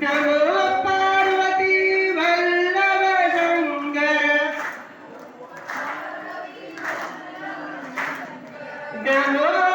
Yeah. no.